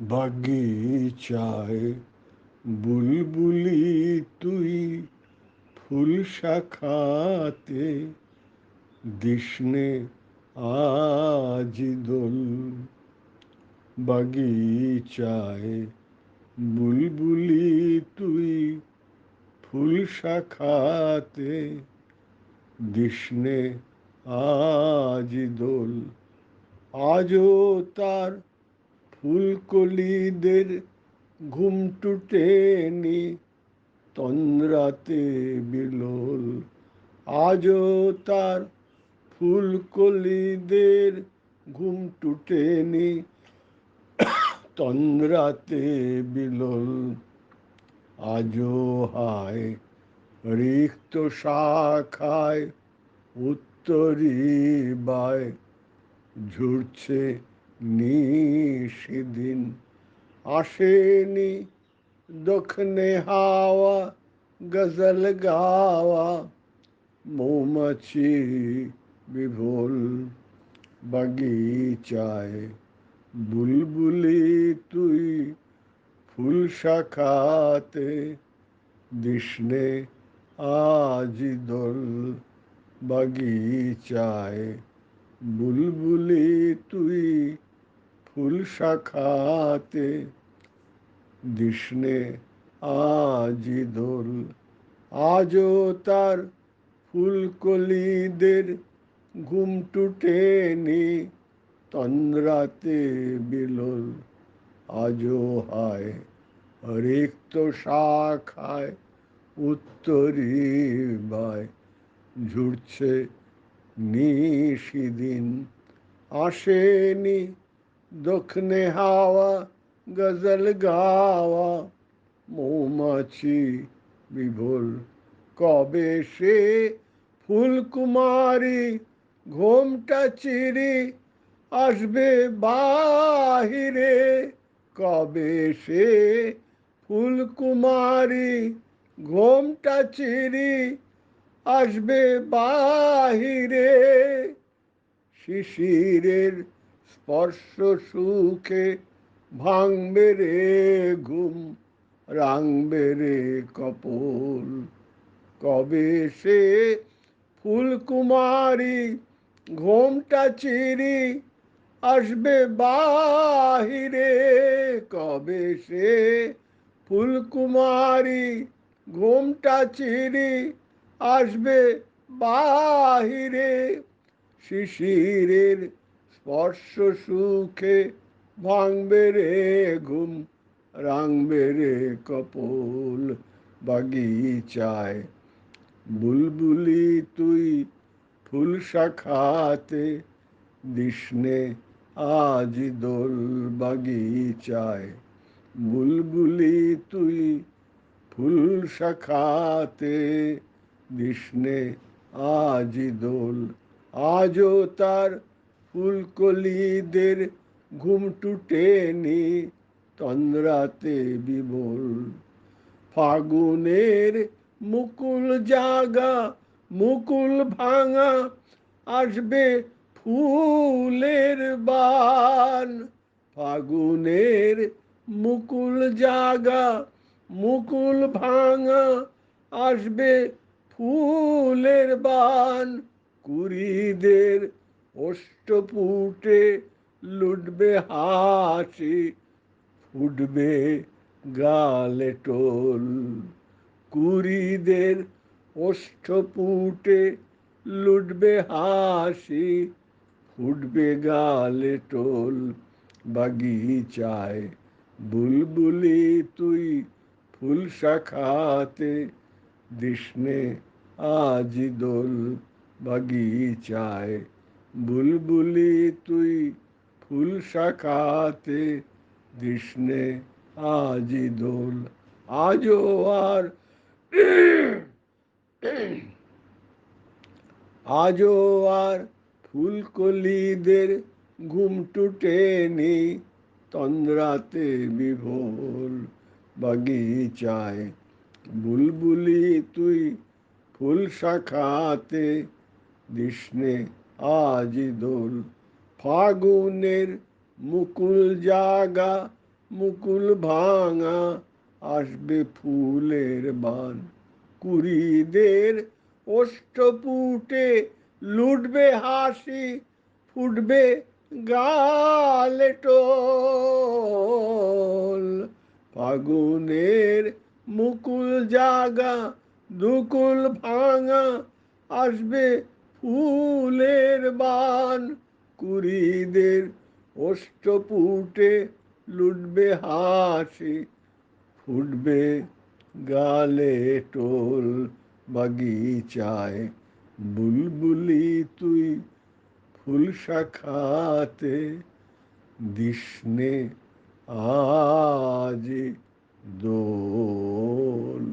বাগিচায় বুলবুলি তুই ফুল শাখাতে দিসনে আজ দোল। বাগিচায় বুলবুলি তুই ফুল শাখাতে দিসনে আজ দোল। আজও তার ফুলকলিদের ঘুম টুটেনি তন্দ্রাতে বিলোল। আজও তার ফুলকলিদের ঘুম টুটেনি তন্দ্রাতে বিলোল। আজও হায় রিক্ত শাখায় উত্তরী বায় ঝুরছে নিশিদিন আসেনি দক্ষিণে হাওয়া, গজল গাওয়া, মৌমাছি বিভোল বাগিচায়, বুলবুলি তুই ফুল শাখাতে দিসনে আজ দোল বাগিচায়, বুলবুলি তুই ফুল শাখাতে দিসনে আজি দোল। আজও তার ফুলকলিদের ঘুম টুটেনি, তন্দ্রাতে বিলোল। আজও হায় রিক্ত শাখায় উত্তরী বায়। ঝুড়ছে নিশিদিন আসেনি দক্ষিণে হাওয়া গজল গাওয়া মৌমাছি বিভোল কবে সে ফুলকুমারী ঘোমটা চিরি আসবে বাহিরে কবে সে ফুলকুমারী ঘোমটা চিরি আসবে বাহিরে শিশিরের স্পর্শ সুখে ভাঙবে রে ঘুম, রাঙবে রে কপল। কবে সে ফুলকুমারী ঘোমটা চিরি আসবে বাহিরে? কবে সে ফুলকুমারী ঘোমটা চিরি আসবে বাহিরে? শিশিরের স্পর্শ সুখে ভাঙবে রে ঘুম, রাঙবে রে কপল বাগিচায়। বুলবুলি তুই ফুল শাখাতে দিসনে আজ দোল বাগিচায়। বুলবুলি তুই ফুল শাখাতে দিসনে আজ দোল, আজও তার ফুলকলিদের ঘুম টুটেনি তন্দ্রাতে বিবল ফাগুনের মুকুল জাগা, মুকুল ভাঙা, আসবে ফুলের বান। ফাগুনের মুকুল জাগা, মুকুল ভাঙা, আসবে ফুলের বান। কুড়িদের অষ্টপুটে লুটবে হাসি, ফুটবে গালে টোল। কুড়িদের অষ্টপুটে লুটবে হাসি, ফুটবে গালে টোল। বাগিচায় বুলবুলি তুই ফুল শাখাতে দিসনে আজি দোল। বাগিচায় বুলবুলি তুই ফুল শাখাতে দিসনে, আজ দোল, আজও আর আজও আর ফুলকলিদের ঘুম টুটেনি তন্দ্রাতে বিভোল বাগিচায়। বুলবুলি তুই ফুল শাখাতে দিসনে আজ দোল ফাগুনের মুকুল জাগা, মুকুল ভাঙা, আসবে ফুলের বান। কুড়িদের অষ্টপুটে লুটবে হাসি, ফুটবে গালে টোল। ফাগুনের মুকুল জাগা, দুকুল ভাঙা, আসবে ফুলের বান কুড়িদের অষ্টপুটে লুটবে হাসি, ফুটবে গালে টোল বাগিচায়। বুলবুলি তুই ফুল শাখাতে দিসনে আজ দোল।